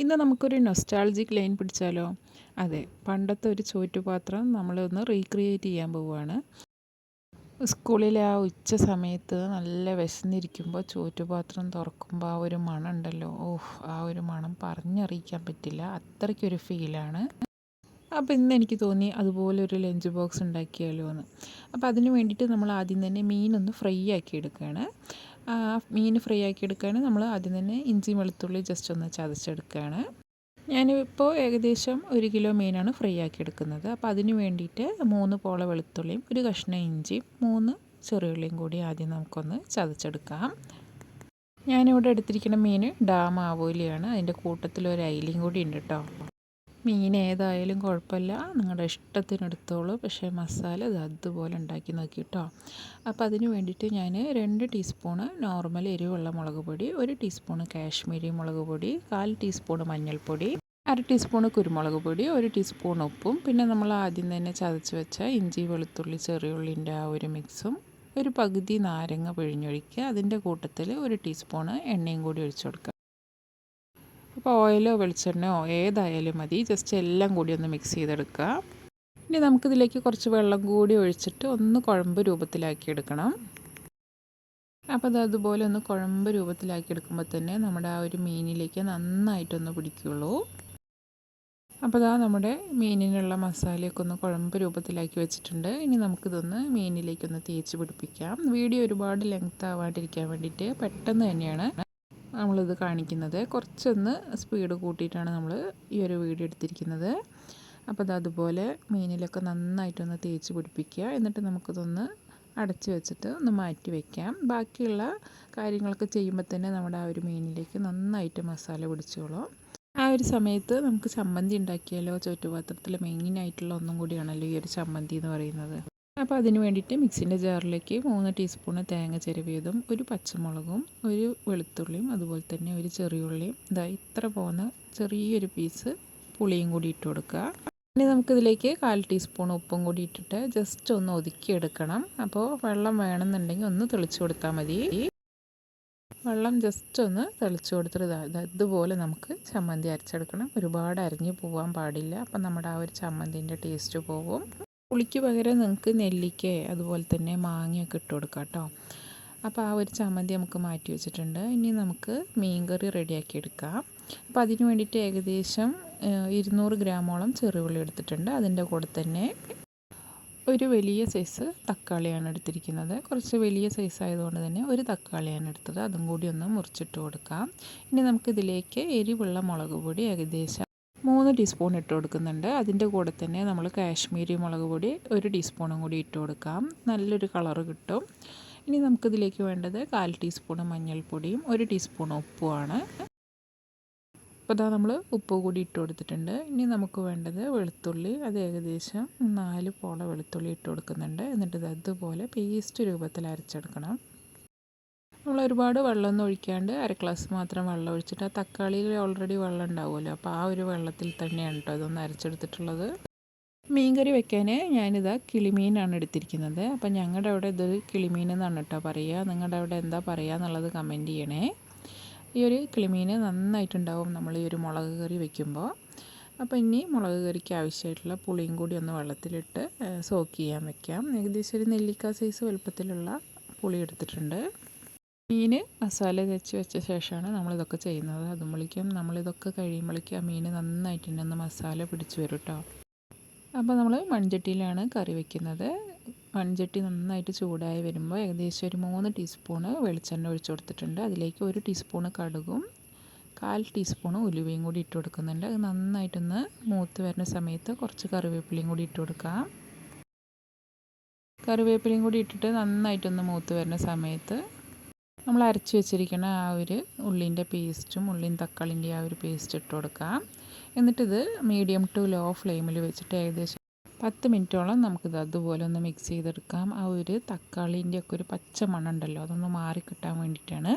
ഇന്ന് നമുക്കൊരു nostalgic line പിടിച്ചാലോ? അതെ പണ്ടത്തെ ഒരു ചോറ്റുപാത്രം നമ്മളൊന്ന് റീക്രിയേറ്റ് ചെയ്യാൻ പോവുകയാണ് സ്കൂളിലെ ആ ഉച്ച സമയത്ത് നല്ല വിശന്നിരിക്കുമ്പോൾ ചോറ്റുപാത്രം തുറക്കുമ്പോൾ ആ ഒരു മണം ഉണ്ടല്ലോ. ഓഹ് ആ ഒരു മണം പറഞ്ഞറിയിക്കാൻ പറ്റില്ല. അത്രയ്ക്കൊരു ഫീലാണ് അപ്പോൾ ഇന്ന് എനിക്ക് തോന്നി അതുപോലെ ഒരു ലഞ്ച് ബോക്സ് ഉണ്ടാക്കിയാലോ എന്ന് അപ്പോൾ അതിന് വേണ്ടിയിട്ട് നമ്മൾ ആദ്യം തന്നെ മീനൊന്ന് ഫ്രൈ ആക്കി എടുക്കുകയാണ്. മീൻ ഫ്രൈ ആക്കി എടുക്കുകയാണ് നമ്മൾ ആദ്യം തന്നെ ഇഞ്ചി വെളുത്തുള്ളി ജസ്റ്റ് ഒന്ന് ചതച്ചെടുക്കുകയാണ് ഞാനിപ്പോൾ ഏകദേശം ഒരു കിലോ മീനാണ് ഫ്രൈ ആക്കി എടുക്കുന്നത്. അപ്പോൾ അതിന് വേണ്ടിയിട്ട് മൂന്ന് പോള വെളുത്തുള്ളിയും ഒരു കഷ്ണം ഇഞ്ചിയും മൂന്ന് ചെറിയുള്ളിയും കൂടി ആദ്യം നമുക്കൊന്ന് ചതച്ചെടുക്കാം. ഞാനിവിടെ എടുത്തിരിക്കുന്ന മീൻ ഡാം ആവോലിയാണ്. അതിന്റെ കൂട്ടത്തിൽ ഒരു അയിലയും കൂടി ഉണ്ട് കേട്ടോ മീൻ ഏതായാലും കുഴപ്പമില്ല. നിങ്ങളുടെ ഇഷ്ടത്തിന് എടുത്തോളൂ. പക്ഷേ മസാല ഇത് അതുപോലെ ഉണ്ടാക്കി നോക്കി കേട്ടോ അപ്പോൾ അതിന് വേണ്ടിയിട്ട് ഞാൻ രണ്ട് ടീസ്പൂണ് നോർമൽ എരിവുള്ള മുളക് പൊടി ഒരു ടീസ്പൂണ് കാശ്മീരി മുളക് പൊടി കാൽ ടീസ്പൂണ് മഞ്ഞൾപ്പൊടി അര ടീസ്പൂണ് കുരുമുളക് പൊടി ഒരു ടീസ്പൂൺ ഉപ്പും. പിന്നെ നമ്മൾ ആദ്യം തന്നെ ചതച്ച് വെച്ച ഇഞ്ചി വെളുത്തുള്ളി ചെറിയുള്ളിന്റെ ആ ഒരു മിക്സും ഒരു പകുതി നാരങ്ങ പിഴിഞ്ഞൊഴിക്കുക. അതിന്റെ കൂട്ടത്തിൽ ഒരു ടീസ്പൂണ് എണ്ണയും കൂടി ഒഴിച്ചു കൊടുക്കുക. അപ്പോൾ ഓയിലോ വെളിച്ചെണ്ണയോ ഏതായാലും മതി. ജസ്റ്റ് എല്ലാം കൂടി ഒന്ന് മിക്സ് ചെയ്തെടുക്കുക. ഇനി നമുക്കിതിലേക്ക് കുറച്ച് വെള്ളം കൂടി ഒഴിച്ചിട്ട് ഒന്ന് കുഴമ്പ് രൂപത്തിലാക്കി എടുക്കണം. അപ്പോൾ അത് അതുപോലെ ഒന്ന് കുഴമ്പ് രൂപത്തിലാക്കി എടുക്കുമ്പോൾ തന്നെ നമ്മുടെ ആ ഒരു മീനിലേക്ക് നന്നായിട്ടൊന്ന് പിടിക്കുള്ളൂ. അപ്പോൾ അതാ നമ്മുടെ മീനിനുള്ള മസാലയൊക്കെ ഒന്ന് കുഴമ്പ് രൂപത്തിലാക്കി വെച്ചിട്ടുണ്ട്. ഇനി നമുക്കിതൊന്ന് മീനിലേക്കൊന്ന് തേച്ച് പിടിപ്പിക്കാം. വീഡിയോ ഒരുപാട് ലെങ്ത് ആവാണ്ടിരിക്കാൻ വേണ്ടിയിട്ട് പെട്ടെന്ന് തന്നെയാണ്. നമ്മളിത് കാണിക്കുന്നത്. കുറച്ചൊന്ന് സ്പീഡ് കൂട്ടിയിട്ടാണ് നമ്മൾ ഈ ഒരു വീഡിയോ എടുത്തിരിക്കുന്നത്. അപ്പോൾ അത് അതുപോലെ മീനിലൊക്കെ നന്നായിട്ടൊന്ന് തേച്ച് പിടിപ്പിക്കുക. എന്നിട്ട് നമുക്കിതൊന്ന് അടച്ച് വെച്ചിട്ട് ഒന്ന് മാറ്റി വയ്ക്കാം ബാക്കിയുള്ള കാര്യങ്ങളൊക്കെ ചെയ്യുമ്പോൾ തന്നെ നമ്മുടെ ആ ഒരു മീനിലേക്ക് നന്നായിട്ട് മസാല പിടിച്ചോളും. ആ ഒരു സമയത്ത് നമുക്ക് ചമ്മന്തി ഉണ്ടാക്കിയാലോ? ചുറ്റുപാത്രത്തിൽ മെയിനായിട്ടുള്ള ഒന്നും കൂടിയാണല്ലോ ഈ ഒരു ചമ്മന്തി എന്ന് പറയുന്നത്. അപ്പോൾ അതിന് വേണ്ടിയിട്ട് മിക്സിന്റെ ജാറിലേക്ക് മൂന്ന് ടീസ്പൂണ് തേങ്ങ ചിരവിയതും ഒരു പച്ചമുളകും ഒരു വെളുത്തുള്ളിയും അതുപോലെ തന്നെ ഒരു ചെറിയുള്ളിയും ഇതാ ഇത്ര പോകുന്ന ചെറിയൊരു പീസ് പുളിയും കൂടി ഇട്ട് കൊടുക്കുക. ഇനി നമുക്കിതിലേക്ക് കാൽ ടീസ്പൂൺ ഉപ്പും കൂടി ഇട്ടിട്ട് ജസ്റ്റ് ഒന്ന് ഒതുക്കിയെടുക്കണം അപ്പോൾ വെള്ളം വേണമെന്നുണ്ടെങ്കിൽ ഒന്ന് തെളിച്ചു കൊടുത്താൽ മതി. വെള്ളം ജസ്റ്റ് ഒന്ന് തെളിച്ചു കൊടുത്തിട്ട് ഇതുപോലെ നമുക്ക് ചമ്മന്തി അരച്ചെടുക്കണം. ഒരുപാട് അരിഞ്ഞു പോകാൻ പാടില്ല. അപ്പം നമ്മുടെ ആ ഒരു ചമ്മന്തിന്റെ ടേസ്റ്റ് പോകും. പുളിക്ക് പകരം നിങ്ങൾക്ക് നെല്ലിക്ക അതുപോലെ തന്നെ മാങ്ങയൊക്കെ ഇട്ട് കൊടുക്കാം കേട്ടോ അപ്പോൾ ആ ഒരു ചമ്മന്തി നമുക്ക് മാറ്റി വെച്ചിട്ടുണ്ട്. ഇനി നമുക്ക് മീൻ കറി റെഡിയാക്കി എടുക്കാം. അപ്പോൾ അതിന് വേണ്ടിയിട്ട് ഏകദേശം ഇരുന്നൂറ് ഗ്രാമോളം ചെറുപുള്ളി എടുത്തിട്ടുണ്ട്. അതിന്റെ കൂടെ തന്നെ ഒരു വലിയ സൈസ് തക്കാളിയാണ് എടുത്തിരിക്കുന്നത്. കുറച്ച് വലിയ സൈസ് ആയതുകൊണ്ട് തന്നെ ഒരു തക്കാളിയാണ് എടുത്തത്. അതും കൂടി ഒന്ന് മുറിച്ചിട്ട് കൊടുക്കാം. ഇനി നമുക്കിതിലേക്ക് എരിവുള്ള മുളക് പൊടി ഏകദേശം മൂന്ന് ടീസ്പൂൺ ഇട്ട് കൊടുക്കുന്നുണ്ട്. അതിന്റെ കൂടെ തന്നെ നമ്മൾ കാശ്മീരി മുളക് പൊടി ഒരു ടീസ്പൂണും കൂടി ഇട്ട് കൊടുക്കാം. നല്ലൊരു കളറ് കിട്ടും. ഇനി നമുക്കിതിലേക്ക് വേണ്ടത് കാൽ ടീസ്പൂൺ മഞ്ഞൾപ്പൊടിയും ഒരു ടീസ്പൂൺ ഉപ്പുമാണ്. അപ്പോൾ ഇതാ നമ്മൾ ഉപ്പ് കൂടി ഇട്ട് കൊടുത്തിട്ടുണ്ട്. ഇനി നമുക്ക് വേണ്ടത് വെളുത്തുള്ളി. അത് ഏകദേശം നാല് പോള വെളുത്തുള്ളി ഇട്ട് കൊടുക്കുന്നുണ്ട്. എന്നിട്ട് ഇത് അതുപോലെ പേസ്റ്റ് രൂപത്തിൽ അരച്ചെടുക്കണം. നമ്മൾ ഒരുപാട് വെള്ളമൊന്നും ഒഴിക്കാണ്ട് അര ഗ്ലാസ് മാത്രം വെള്ളം ഒഴിച്ചിട്ട് ആ തക്കാളിയിൽ ഓൾറെഡി വെള്ളം ഉണ്ടാവുമല്ലോ. അപ്പോൾ ആ ഒരു വെള്ളത്തിൽ തന്നെയാണ് കേട്ടോ ഇതൊന്ന് അരച്ചെടുത്തിട്ടുള്ളത്. മീൻകറി വെക്കാൻ ഞാനിതാ കിളിമീനാണ് എടുത്തിരിക്കുന്നത്. അപ്പം ഞങ്ങളുടെ അവിടെ ഇത് കിളിമീൻ എന്നാണ് കേട്ടോ പറയുക നിങ്ങളുടെ അവിടെ എന്താ പറയുക എന്നുള്ളത് കമന്റ് ചെയ്യണേ. ഈ ഒരു കിളിമീൻ നന്നായിട്ടുണ്ടാവും നമ്മൾ ഈ ഒരു മുളക് കറി വെക്കുമ്പോൾ അപ്പോൾ ഇനി മുളക് കറിക്ക് ആവശ്യമായിട്ടുള്ള പുളിയും കൂടി ഒന്ന് വെള്ളത്തിലിട്ട് സോക്ക് ചെയ്യാൻ വെക്കാം. ഏകദേശം ഒരു നെല്ലിക്ക സൈസ് വലുപ്പത്തിലുള്ള പുളി എടുത്തിട്ടുണ്ട്. മീൻ മസാല തേച്ച് വെച്ച ശേഷമാണ് നമ്മളിതൊക്കെ ചെയ്യുന്നത്. അതുമ്പോഴേക്കും നമ്മളിതൊക്കെ കഴിയുമ്പോഴേക്കും ആ മീൻ നന്നായിട്ടുണ്ടെന്ന് മസാല പിടിച്ച് വരും കേട്ടോ അപ്പോൾ നമ്മൾ മൺചട്ടിയിലാണ് കറി വെക്കുന്നത്. മൺചട്ടി നന്നായിട്ട് ചൂടായി വരുമ്പോൾ ഏകദേശം ഒരു മൂന്ന് ടീസ്പൂണ് വെളിച്ചെണ്ണ ഒഴിച്ചു കൊടുത്തിട്ടുണ്ട്. അതിലേക്ക് ഒരു ടീസ്പൂണ് കടുകും കാൽ ടീസ്പൂണ് ഉലുവയും കൂടി ഇട്ട് കൊടുക്കുന്നുണ്ട്. അത് നന്നായിട്ടൊന്ന് മൂത്ത് വരുന്ന സമയത്ത് കുറച്ച് കറിവേപ്പിലയും കൂടി ഇട്ട് കൊടുക്കാം. കറിവേപ്പിലയും കൂടി ഇട്ടിട്ട് നന്നായിട്ടൊന്ന് മൂത്ത് വരുന്ന സമയത്ത് നമ്മൾ അരച്ച് വെച്ചിരിക്കുന്ന ആ ഒരു ഉള്ളിന്റെ പേസ്റ്റും ഉള്ളിയും തക്കാളിന്റെ ആ ഒരു പേസ്റ്റ് ഇട്ട് കൊടുക്കാം. എന്നിട്ടിത് മീഡിയം ടു ലോ ഫ്ലെയിമിൽ വെച്ചിട്ട് ഏകദേശം പത്ത് മിനിറ്റോളം നമുക്കിത് അതുപോലെ ഒന്ന് മിക്സ് ചെയ്തെടുക്കാം. ആ ഒരു തക്കാളിന്റെ ഒക്കെ ഒരു പച്ച മണമുണ്ടല്ലോ അതൊന്ന് മാറി കിട്ടാൻ വേണ്ടിയിട്ടാണ്.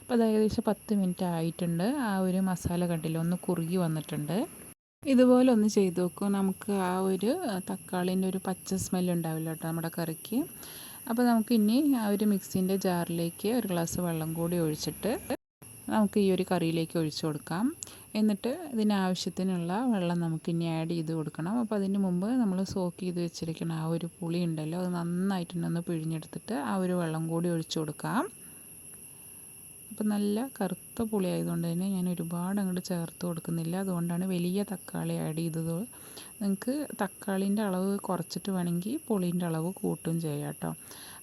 അപ്പോൾ അത് ഏകദേശം പത്ത് മിനിറ്റ് ആയിട്ടുണ്ട്. ആ ഒരു മസാല കണ്ടില്ല ഒന്ന് കുറുകി വന്നിട്ടുണ്ട്. ഇതുപോലെ ഒന്ന് ചെയ്ത് നോക്കും. നമുക്ക് ആ ഒരു തക്കാളിന്റെ ഒരു പച്ച സ്മെല്ലുണ്ടാവില്ല കേട്ടോ നമ്മുടെ കറിക്ക്. അപ്പോൾ നമുക്ക് ഇനി ആ ഒരു മിക്സിന്റെ ജാറിലേക്ക് ഒരു ഗ്ലാസ് വെള്ളം കൂടി ഒഴിച്ചിട്ട് നമുക്ക് ഈ ഒരു കറിയിലേക്ക് ഒഴിച്ചു കൊടുക്കാം. എന്നിട്ട് ഇതിനാവശ്യത്തിനുള്ള വെള്ളം നമുക്ക് ഇനി ആഡ് ചെയ്ത് കൊടുക്കണം. അപ്പോൾ അതിന് മുമ്പ് നമ്മൾ സോക്ക് ചെയ്ത് വെച്ചിരിക്കുന്ന ആ ഒരു പുളി ഉണ്ടല്ലോ അത് നന്നായിട്ട് ഒന്ന് പിഴിഞ്ഞെടുത്തിട്ട് ആ ഒരു വെള്ളം കൂടി ഒഴിച്ചു കൊടുക്കാം. അപ്പോൾ നല്ല കറുത്ത പുളി ആയതുകൊണ്ട് തന്നെ ഞാൻ ഒരുപാട് അങ്ങോട്ട് ചേർത്ത് കൊടുക്കുന്നില്ല. അതുകൊണ്ടാണ് വലിയ തക്കാളി ആഡ് ചെയ്തത്. നിങ്ങൾക്ക് തക്കാളിന്റെ അളവ് കുറച്ചിട്ട് വേണമെങ്കിൽ പുളീന്റെ അളവ് കൂട്ടും ചെയ്യാം കേട്ടോ.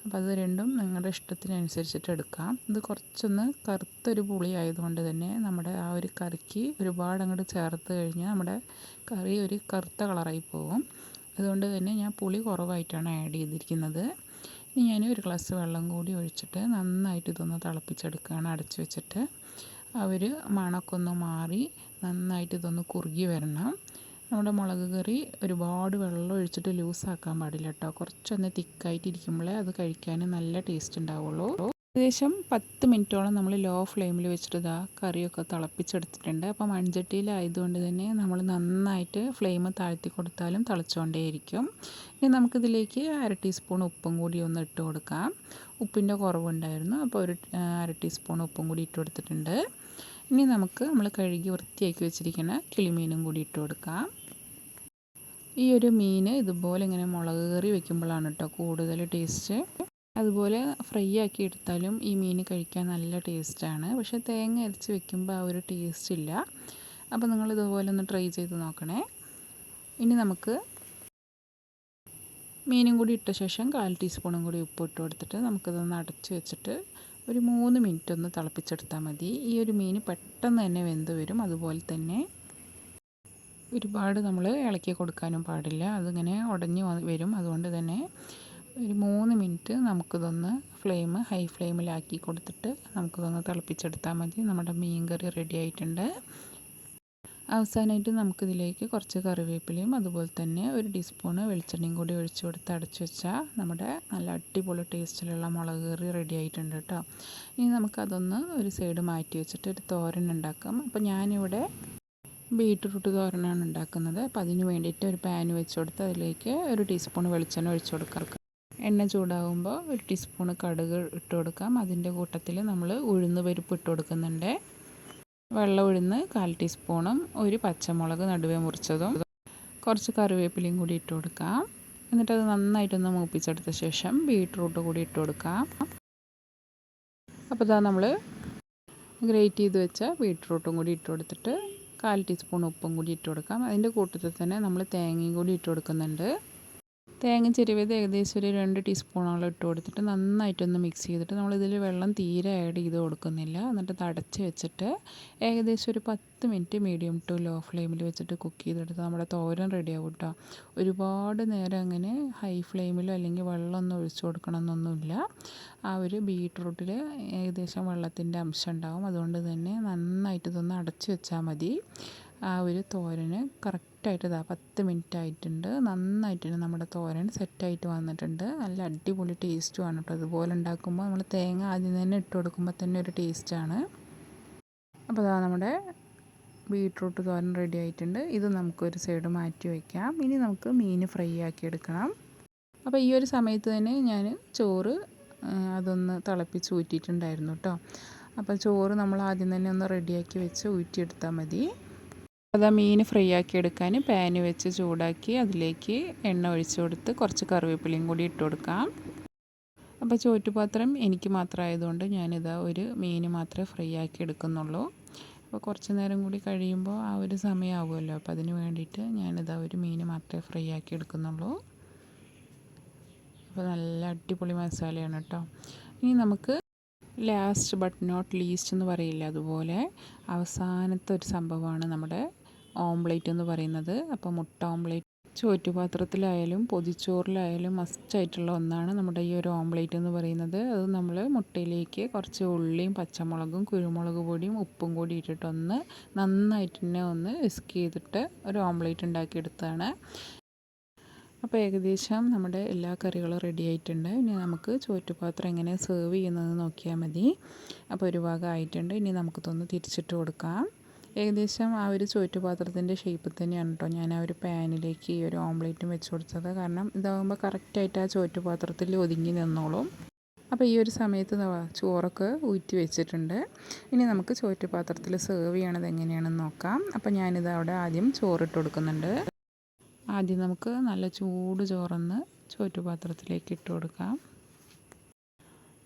അപ്പോൾ അത് രണ്ടും നിങ്ങളുടെ ഇഷ്ടത്തിനനുസരിച്ചിട്ട് എടുക്കാം. ഇത് കുറച്ചൊന്ന് കറുത്തൊരു പുളി ആയതുകൊണ്ട് തന്നെ നമ്മുടെ ആ ഒരു കറിക്ക് ഒരുപാട് അങ്ങോട്ട് ചേർത്ത് കഴിഞ്ഞാൽ നമ്മുടെ കറി ഒരു കറുത്ത കളറായി പോകും. അതുകൊണ്ട് തന്നെ ഞാൻ പുളി കുറവായിട്ടാണ് ആഡ് ചെയ്തിരിക്കുന്നത്. ഇനി ഞാൻ ഒരു ഗ്ലാസ് വെള്ളം കൂടി ഒഴിച്ചിട്ട് നന്നായിട്ട് ഇതൊന്ന് തിളപ്പിച്ചെടുക്കുകയാണ്. അടച്ചു വെച്ചിട്ട് അവർ മണക്കൊന്ന് മാറി നന്നായിട്ട് ഇതൊന്ന് കുറുകി വരണം. നമ്മുടെ മുളക് കറി ഒരുപാട് വെള്ളം ഒഴിച്ചിട്ട് ലൂസാക്കാൻ പാടില്ല കേട്ടോ കുറച്ചൊന്ന് തിക്കായിട്ട് ഇരിക്കുമ്പോഴേ അത് കഴിക്കാൻ നല്ല ടേസ്റ്റ് ഉണ്ടാവുള്ളൂ. ഏകദേശം പത്ത് മിനിറ്റോളം നമ്മൾ ലോ ഫ്ലെയിമിൽ വെച്ചിട്ട് ഇതാ കറിയൊക്കെ തിളപ്പിച്ചെടുത്തിട്ടുണ്ട്. അപ്പോൾ മൺചട്ടിയിലായതുകൊണ്ട് തന്നെ നമ്മൾ നന്നായിട്ട് ഫ്ലെയിം താഴ്ത്തി കൊടുത്താലും തിളച്ചുകൊണ്ടേയിരിക്കും ഇനി നമുക്കിതിലേക്ക് അര ടീസ്പൂൺ ഉപ്പും കൂടി ഒന്ന് ഇട്ട് കൊടുക്കാം. ഉപ്പിന്റെ കുറവുണ്ടായിരുന്നു അപ്പോൾ ഒരു അര ടീസ്പൂൺ ഉപ്പും കൂടി ഇട്ട് കൊടുത്തിട്ടുണ്ട്. ഇനി നമുക്ക് നമ്മൾ കഴുകി വൃത്തിയാക്കി വെച്ചിരിക്കുന്ന കിളിമീനും കൂടി ഇട്ട് കൊടുക്കാം. ഈ ഒരു മീൻ ഇതുപോലെ ഇങ്ങനെ മുളക് കറി വെക്കുമ്പോഴാണ് കേട്ടോ കൂടുതൽ ടേസ്റ്റ്. അതുപോലെ ഫ്രൈ ആക്കി എടുത്താലും ഈ മീൻ കഴിക്കാൻ നല്ല ടേസ്റ്റാണ് പക്ഷേ തേങ്ങ അരച്ച് വെക്കുമ്പോൾ ആ ഒരു ടേസ്റ്റ് ഇല്ല. അപ്പോൾ നിങ്ങൾ ഇതുപോലെ ഒന്ന് ട്രൈ ചെയ്ത് നോക്കണേ. ഇനി നമുക്ക് മീനും കൂടി ഇട്ട ശേഷം കാൽ ടീസ്പൂണും കൂടി ഉപ്പ് ഇട്ട് കൊടുത്തിട്ട് നമുക്കിതൊന്ന് അടച്ച് വെച്ചിട്ട് ഒരു മൂന്ന് മിനിറ്റ് ഒന്ന് തിളപ്പിച്ചെടുത്താൽ മതി. ഈ ഒരു മീൻ പെട്ടെന്ന് തന്നെ വെന്ത് വരും. അതുപോലെ തന്നെ ഒരുപാട് നമ്മൾ ഇളക്കി കൊടുക്കാനും പാടില്ല. അതിങ്ങനെ ഉടഞ്ഞ് വരും. അതുകൊണ്ട് തന്നെ ഒരു മൂന്ന് മിനിറ്റ് നമുക്കിതൊന്ന് ഫ്ലെയിം ഹൈ ഫ്ലെയിമിലാക്കി കൊടുത്തിട്ട് നമുക്കിതൊന്ന് തിളപ്പിച്ചെടുത്താൽ മതി. നമ്മുടെ മീൻ കറി റെഡി ആയിട്ടുണ്ട്. അവസാനമായിട്ട് നമുക്കിതിലേക്ക് കുറച്ച് കറിവേപ്പിലയും അതുപോലെ തന്നെ ഒരു ടീസ്പൂണ് വെളിച്ചെണ്ണയും കൂടി ഒഴിച്ച് കൊടുത്ത് അടച്ച് വെച്ചാൽ നമ്മുടെ നല്ല അടിപൊളി ടേസ്റ്റിലുള്ള മുളക് കറി റെഡി ആയിട്ടുണ്ട് കേട്ടോ. ഇനി നമുക്കതൊന്ന് ഒരു സൈഡ് മാറ്റി വെച്ചിട്ട് ഒരു തോരൻ ഉണ്ടാക്കാം. അപ്പോൾ ഞാനിവിടെ ബീട്രൂട്ട് തോരനാണ് ഉണ്ടാക്കുന്നത്. അപ്പോൾ അതിന് വേണ്ടിയിട്ട് ഒരു പാൻ വെച്ച് കൊടുത്ത് അതിലേക്ക് ഒരു ടീസ്പൂൺ വെളിച്ചെണ്ണ ഒഴിച്ച് കൊടുക്കാം. എണ്ണ ചൂടാകുമ്പോൾ ഒരു ടീസ്പൂൺ കടുക് ഇട്ട് കൊടുക്കാം. അതിന്റെ കൂട്ടത്തിൽ നമ്മൾ ഉഴുന്ന് പരിപ്പ് ഇട്ട് കൊടുക്കുന്നുണ്ട്. വെള്ളം ഉഴുന്ന് കാൽ ടീസ്പൂണും ഒരു പച്ചമുളക് നടുവേ മുറിച്ചതും കുറച്ച് കറിവേപ്പിലയും കൂടി ഇട്ട് കൊടുക്കാം. എന്നിട്ടത് നന്നായിട്ടൊന്ന് മൂപ്പിച്ചെടുത്ത ശേഷം ബീട്രൂട്ട് കൂടി ഇട്ട് കൊടുക്കാം. അപ്പോൾ ഇതാ നമ്മൾ ഗ്രേറ്റ് ചെയ്ത് വെച്ച ബീട്രൂട്ടും കൂടി ഇട്ട് കൊടുത്തിട്ട് കാൽ ടീസ്പൂൺ ഉപ്പും കൂടി ഇട്ട് കൊടുക്കാം. അതിന്റെ കൂട്ടത്തിൽ തന്നെ നമ്മൾ തേങ്ങയും കൂടി ഇട്ട് കൊടുക്കുന്നുണ്ട്. തേങ്ങ ചെരുവിയത് ഏകദേശം ഒരു രണ്ട് ടീസ്പൂണോളം ഇട്ട് കൊടുത്തിട്ട് നന്നായിട്ടൊന്ന് മിക്സ് ചെയ്തിട്ട് നമ്മളിതിൽ വെള്ളം തീരെ ആഡ് ചെയ്ത് കൊടുക്കുന്നില്ല. എന്നിട്ട് തടച്ച് വെച്ചിട്ട് ഏകദേശം ഒരു പത്ത് മിനിറ്റ് മീഡിയം ടു ലോ ഫ്ലെയിമിൽ വെച്ചിട്ട് കുക്ക് ചെയ്തെടുത്ത് നമ്മുടെ തോരൻ റെഡി ആവും കേട്ടോ ഒരുപാട് നേരം അങ്ങനെ ഹൈ ഫ്ലെയിമിലോ അല്ലെങ്കിൽ വെള്ളമൊന്നും ഒഴിച്ചു കൊടുക്കണമെന്നൊന്നുമില്ല ആ ഒരു ബീട്രൂട്ടിൽ ഏകദേശം വെള്ളത്തിന്റെ അംശം ഉണ്ടാവും. അതുകൊണ്ട് തന്നെ നന്നായിട്ട് ഇതൊന്ന് അടച്ച് വെച്ചാൽ മതി. ആ ഒരു തോരന് കറക്റ്റായിട്ട് ഇതാ പത്ത് മിനിറ്റ് ആയിട്ടുണ്ട് നന്നായിട്ടുണ്ട്. നമ്മുടെ തോരൻ സെറ്റായിട്ട് വന്നിട്ടുണ്ട്. നല്ല അടിപൊളി ടേസ്റ്റുമാണ് കേട്ടോ. ഇതുപോലെ ഉണ്ടാക്കുമ്പോൾ നമ്മൾ തേങ്ങ ആദ്യം തന്നെ ഇട്ട് കൊടുക്കുമ്പോൾ തന്നെ ഒരു ടേസ്റ്റാണ്. അപ്പോൾ അതാ നമ്മുടെ ബീട്രൂട്ട് തോരൻ റെഡി ആയിട്ടുണ്ട്. ഇത് നമുക്കൊരു സൈഡ് മാറ്റി വയ്ക്കാം ഇനി നമുക്ക് മീൻ ഫ്രൈ ആക്കി എടുക്കണം. അപ്പോൾ ഈ ഒരു സമയത്ത് തന്നെ ഞാൻ ചോറ് അതൊന്ന് തിളപ്പിച്ച് ഊറ്റിയിട്ടുണ്ടായിരുന്നു കേട്ടോ. അപ്പോൾ ചോറ് നമ്മൾ ആദ്യം തന്നെ ഒന്ന് റെഡിയാക്കി വെച്ച് ഊറ്റിയെടുത്താൽ മതി. അത് ആ മീൻ ഫ്രൈ ആക്കി എടുക്കാൻ പാന് വെച്ച് ചൂടാക്കി അതിലേക്ക് എണ്ണ ഒഴിച്ചു കൊടുത്ത് കുറച്ച് കറിവേപ്പിലയും കൂടി ഇട്ട് കൊടുക്കാം. അപ്പോൾ ചോറ്റുപാത്രം എനിക്ക് മാത്രമായതുകൊണ്ട് ഞാനിതാ ഒരു മീൻ മാത്രമേ ഫ്രൈ ആക്കി എടുക്കുന്നുള്ളൂ. അപ്പോൾ കുറച്ച് നേരം കൂടി കഴിയുമ്പോൾ ആ ഒരു സമയമാകുമല്ലോ അപ്പോൾ അതിന് വേണ്ടിയിട്ട് ഞാനിതാ ഒരു മീൻ മാത്രമേ ഫ്രൈ ആക്കി എടുക്കുന്നുള്ളൂ. അപ്പോൾ നല്ല അടിപൊളി മസാലയാണ് കേട്ടോ. ഇനി നമുക്ക് ലാസ്റ്റ് ബട്ട് നോട്ട് ലീസ്റ്റ് എന്ന് പറയില്ല അതുപോലെ അവസാനത്തെ ഒരു സംഭവമാണ് നമ്മുടെ ഓംപ്ലേറ്റ് എന്ന് പറയുന്നത്. അപ്പോൾ മുട്ട ഓംലേറ്റ് ചോറ്റുപാത്രത്തിലായാലും പൊതിച്ചോറിലായാലും മസ്റ്റായിട്ടുള്ള ഒന്നാണ് നമ്മുടെ ഈ ഒരു ഓംലേറ്റ് എന്ന് പറയുന്നത്. അത് നമ്മൾ മുട്ടയിലേക്ക് കുറച്ച് ഉള്ളിയും പച്ചമുളകും കുരുമുളക് പൊടിയും ഉപ്പും കൂടി ഇട്ടിട്ടൊന്ന് നന്നായിട്ട് തന്നെ ഒന്ന് വിസ്ക് ചെയ്തിട്ട് ഒരു ഓംലേറ്റ് ഉണ്ടാക്കിയെടുത്തതാണ്. അപ്പോൾ ഏകദേശം നമ്മുടെ എല്ലാ കറികളും റെഡി ആയിട്ടുണ്ട്. ഇനി നമുക്ക് ചോറ്റുപാത്രം എങ്ങനെ സെർവ് ചെയ്യുന്നത് നോക്കിയാൽ മതി. അപ്പോൾ ഒരു ഭാഗം ആയിട്ടുണ്ട്. ഇനി നമുക്കിതൊന്ന് തിരിച്ചിട്ട് കൊടുക്കാം. ഏകദേശം ആ ഒരു ചോറ്റുപാത്രത്തിന്റെ ഷേപ്പിൽ തന്നെയാണ് കേട്ടോ ഞാൻ ആ ഒരു പാനിലേക്ക് ഈ ഒരു ഓംലേറ്റും വെച്ച് കൊടുത്തത്. കാരണം ഇതാകുമ്പോൾ കറക്റ്റായിട്ട് ആ ചോറ്റുപാത്രത്തിൽ ഒതുങ്ങി നിന്നോളും. അപ്പോൾ ഈ ഒരു സമയത്ത് ചോറൊക്കെ ഊറ്റി വെച്ചിട്ടുണ്ട്. ഇനി നമുക്ക് ചോറ്റുപാത്രത്തിൽ സെർവ് ചെയ്യണത് എങ്ങനെയാണെന്ന് നോക്കാം. അപ്പോൾ ഞാനിത് അവിടെ ആദ്യം ചോറിട്ട് കൊടുക്കുന്നുണ്ട്. ആദ്യം നമുക്ക് നല്ല ചൂട് ചോറൊന്ന് ചോറ്റുപാത്രത്തിലേക്ക് ഇട്ട് കൊടുക്കാം.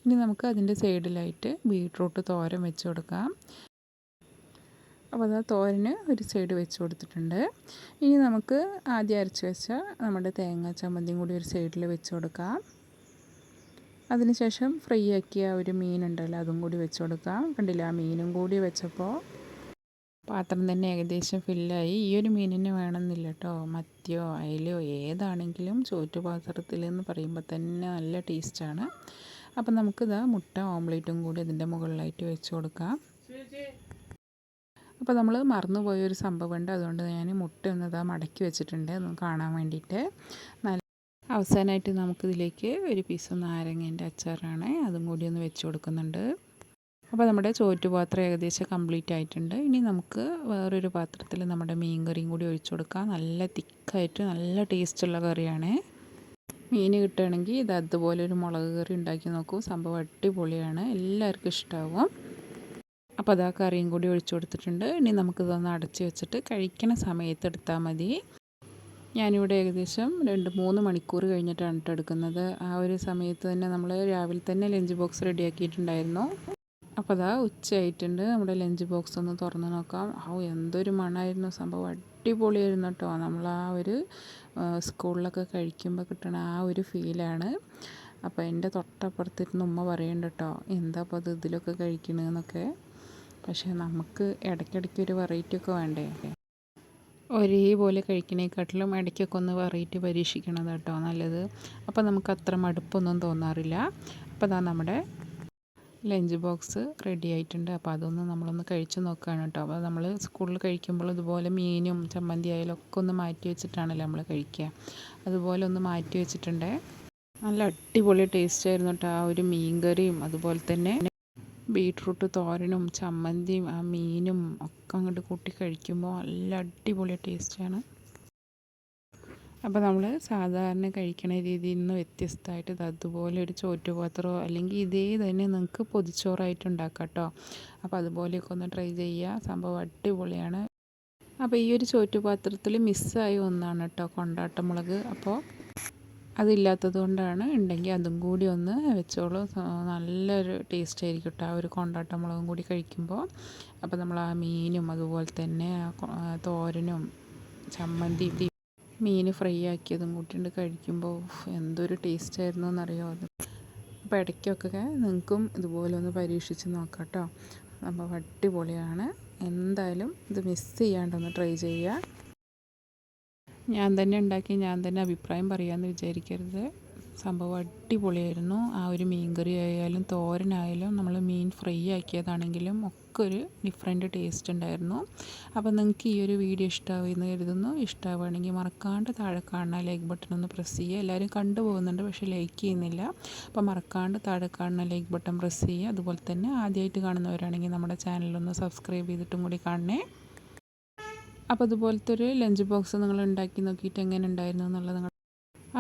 ഇനി നമുക്ക് അതിന്റെ സൈഡിലായിട്ട് ബീട്രൂട്ട് തോരൻ വെച്ച് കൊടുക്കാം. അപ്പോൾ അത് തോരന് ഒരു സൈഡ് വെച്ച് കൊടുത്തിട്ടുണ്ട്. ഇനി നമുക്ക് ആദ്യം അരച്ച് വെച്ച നമ്മുടെ തേങ്ങ ചമ്മന്തിയും കൂടി ഒരു സൈഡിൽ വെച്ച് കൊടുക്കാം. അതിനുശേഷം ഫ്രൈ ആക്കിയ ഒരു മീനുണ്ടല്ലോ അതും കൂടി വെച്ച് കൊടുക്കാം. കണ്ടില്ല ആ മീനും കൂടി വെച്ചപ്പോൾ പാത്രം തന്നെ ഏകദേശം ഫില്ലായി. ഈ ഒരു മീനിന് വേണമെന്നില്ല കേട്ടോ മത്തിയോ അയലയോ ഏതാണെങ്കിലും ചോറ്റുപാത്രത്തിൽ എന്ന് പറയുമ്പോൾ തന്നെ നല്ല ടേസ്റ്റാണ് അപ്പം നമുക്കിതാ മുട്ട ഓംലേറ്റും കൂടി അതിന്റെ മുകളിലായിട്ട് വെച്ച് കൊടുക്കാം. അപ്പോൾ നമ്മൾ മറന്നുപോയൊരു സംഭവമുണ്ട് അതുകൊണ്ട് ഞാൻ മുട്ട ഒന്നിതാ മടക്കി വെച്ചിട്ടുണ്ട്. ഒന്ന് കാണാൻ വേണ്ടിയിട്ട്. നല്ല അവസാനമായിട്ട് നമുക്കിതിലേക്ക് ഒരു പീസ് നാരങ്ങേന്റെ അച്ചാറാണ്. അതും കൂടി ഒന്ന് വെച്ച് കൊടുക്കുന്നുണ്ട്. അപ്പോൾ നമ്മുടെ ചോറ്റുപാത്രം ഏകദേശം കംപ്ലീറ്റ് ആയിട്ടുണ്ട്. ഇനി നമുക്ക് വേറൊരു പാത്രത്തിൽ നമ്മുടെ മീൻ കറിയും കൂടി ഒഴിച്ചു കൊടുക്കാം. നല്ല തിക്കായിട്ട് നല്ല ടേസ്റ്റുള്ള കറിയാണ്. മീൻ കിട്ടുകയാണെങ്കിൽ ഇത് അതുപോലെ ഒരു മുളക് കറി ഉണ്ടാക്കി നോക്കൂ. സംഭവം അടിപൊളിയാണ്. എല്ലാവർക്കും ഇഷ്ടമാവും അപ്പോൾ അതാ കറിയും കൂടി ഒഴിച്ചു കൊടുത്തിട്ടുണ്ട്. ഇനി നമുക്കിതൊന്ന് അടച്ചു വെച്ചിട്ട് കഴിക്കണ സമയത്ത് എടുത്താൽ മതി. ഞാനിവിടെ ഏകദേശം രണ്ട് മൂന്ന് മണിക്കൂർ കഴിഞ്ഞിട്ടാണ് എടുക്കുന്നത്. ആ ഒരു സമയത്ത് തന്നെ നമ്മൾ രാവിലെ തന്നെ ലഞ്ച് ബോക്സ് റെഡിയാക്കിയിട്ടുണ്ടായിരുന്നു. അപ്പോൾ അതാ ഉച്ചയായിട്ടുണ്ട്. നമ്മുടെ ലഞ്ച് ബോക്സ് ഒന്ന് തുറന്ന് നോക്കാം. ആ എന്തൊരു മണമായിരുന്നു സംഭവം അടിപൊളിയായിരുന്നു കേട്ടോ നമ്മൾ ആ ഒരു സ്കൂളിലൊക്കെ കഴിക്കുമ്പോൾ കിട്ടണ ആ ഒരു ഫീലാണ്. അപ്പോൾ എന്റെ തൊട്ടപ്പുറത്തിരുന്ന് ഉമ്മ പറയുന്നുണ്ട് കേട്ടോ എന്താ അപ്പോൾ അത് ഇതിലൊക്കെ കഴിക്കണമെന്നൊക്കെ പക്ഷേ നമുക്ക് ഇടയ്ക്കിടയ്ക്ക് ഒരു വെറൈറ്റി ഒക്കെ വേണ്ടേ? ഒരേപോലെ കഴിക്കണേക്കാട്ടിലും ഇടയ്ക്കൊക്കെ ഒന്ന് വെറൈറ്റി പരീക്ഷിക്കണത് കേട്ടോ നല്ലത്. അപ്പോൾ നമുക്ക് അത്ര മടുപ്പൊന്നും തോന്നാറില്ല. അപ്പോൾ അതാ നമ്മുടെ ലഞ്ച് ബോക്സ് റെഡി ആയിട്ടുണ്ട്. അപ്പോൾ അതൊന്ന് നമ്മളൊന്ന് കഴിച്ച് നോക്കുകയാണ് കേട്ടോ. അപ്പോൾ നമ്മൾ സ്കൂളിൽ കഴിക്കുമ്പോൾ ഇതുപോലെ മീനും ചമ്മന്തി ആയാലും ഒക്കെ ഒന്ന് മാറ്റി വെച്ചിട്ടാണല്ലോ നമ്മൾ കഴിക്കുക. അതുപോലെ ഒന്ന് മാറ്റി വെച്ചിട്ടുണ്ട്. നല്ല അടിപൊളി ടേസ്റ്റ് ആയിരുന്നു കേട്ടോ ആ ഒരു മീൻ കറിയും അതുപോലെ തന്നെ ബീട്രൂട്ട് തോരനും ചമ്മന്തിയും ആ മീനും ഒക്കെ അങ്ങോട്ട് കൂട്ടി കഴിക്കുമ്പോൾ നല്ല അടിപൊളി ടേസ്റ്റാണ്. അപ്പോൾ നമ്മൾ സാധാരണ കഴിക്കണ രീതിയിൽ നിന്ന് വ്യത്യസ്തമായിട്ട് അതുപോലെ ഒരു ചോറ്റുപാത്രമോ അല്ലെങ്കിൽ ഇതേ തന്നെ നിങ്ങൾക്ക് പൊതിച്ചോറായിട്ട് ഉണ്ടാക്കാം കേട്ടോ. അപ്പോൾ അതുപോലെയൊക്കെ ഒന്ന് ട്രൈ ചെയ്യുക. സംഭവം അടിപൊളിയാണ്. അപ്പോൾ ഈ ഒരു ചോറ്റുപാത്രത്തിൽ മിസ്സായ ഒന്നാണ് കേട്ടോ കൊണ്ടാട്ടമുളക്. അപ്പോൾ അതില്ലാത്തത് കൊണ്ടാണ് ഉണ്ടെങ്കിൽ അതും കൂടി ഒന്ന് വെച്ചോളൂ. നല്ലൊരു ടേസ്റ്റ് ആയിരിക്കും കേട്ടോ ആ ഒരു കൊണ്ടാട്ടമുളകും കൂടി കഴിക്കുമ്പോൾ. അപ്പോൾ നമ്മൾ ആ മീനും അതുപോലെ തന്നെ തോരനും ചമ്മന്തി മീൻ ഫ്രൈ ആക്കിയതും കൂട്ടിണ്ട് കഴിക്കുമ്പോൾ. എന്തൊരു ടേസ്റ്റ് ആയിരുന്നു എന്നറിയോ അത്. അപ്പോൾ ഇടയ്ക്കൊക്കെ നിങ്ങൾക്കും ഇതുപോലെ ഒന്ന് പരീക്ഷിച്ച് നോക്കാം കേട്ടോ അപ്പോൾ അടിപൊളിയാണ്. എന്തായാലും ഇത് മിസ് ചെയ്യാണ്ടൊന്ന് ട്രൈ ചെയ്യുക. ഞാൻ തന്നെ ഉണ്ടാക്കി ഞാൻ തന്നെ അഭിപ്രായം പറയാമെന്ന് വിചാരിക്കരുത്. സംഭവം അടിപൊളിയായിരുന്നു. ആ ഒരു മീൻ കറി ആയാലും തോരനായാലും നമ്മൾ മീൻ ഫ്രൈ ആക്കിയതാണെങ്കിലും ഒക്കെ ഒരു ഡിഫറെന്റ് ടേസ്റ്റ് ഉണ്ടായിരുന്നു. അപ്പോൾ നിങ്ങൾക്ക് ഈ ഒരു വീഡിയോ ഇഷ്ടമാവുമെന്ന് കരുതുന്നു. ഇഷ്ടമാവുകയാണെങ്കിൽ മറക്കാണ്ട് താഴെ കാണുന്ന ലൈക്ക് ബട്ടൺ ഒന്ന് പ്രസ് ചെയ്യുക. എല്ലാവരും കണ്ടുപോകുന്നുണ്ട് പക്ഷേ ലൈക്ക് ചെയ്യുന്നില്ല. അപ്പോൾ മറക്കാണ്ട് താഴെ കാണുന്ന ലൈക്ക് ബട്ടൺ പ്രസ് ചെയ്യുക. അതുപോലെ തന്നെ ആദ്യമായിട്ട് കാണുന്നവരാണെങ്കിൽ നമ്മുടെ ചാനലൊന്ന് സബ്സ്ക്രൈബ് ചെയ്തിട്ടും കൂടി കാണണേ. അപ്പോൾ അതുപോലത്തെ ഒരു ലഞ്ച് ബോക്സ് നിങ്ങൾ ഉണ്ടാക്കി നോക്കിയിട്ട് എങ്ങനെ ഉണ്ടായിരുന്നു എന്നുള്ള നിങ്ങളുടെ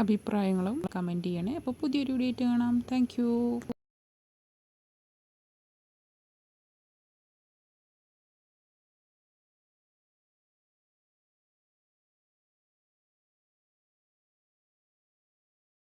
അഭിപ്രായങ്ങളും കമന്റ് ചെയ്യണേ. അപ്പോൾ പുതിയൊരു വീഡിയോ ആയിട്ട് കാണാം. താങ്ക്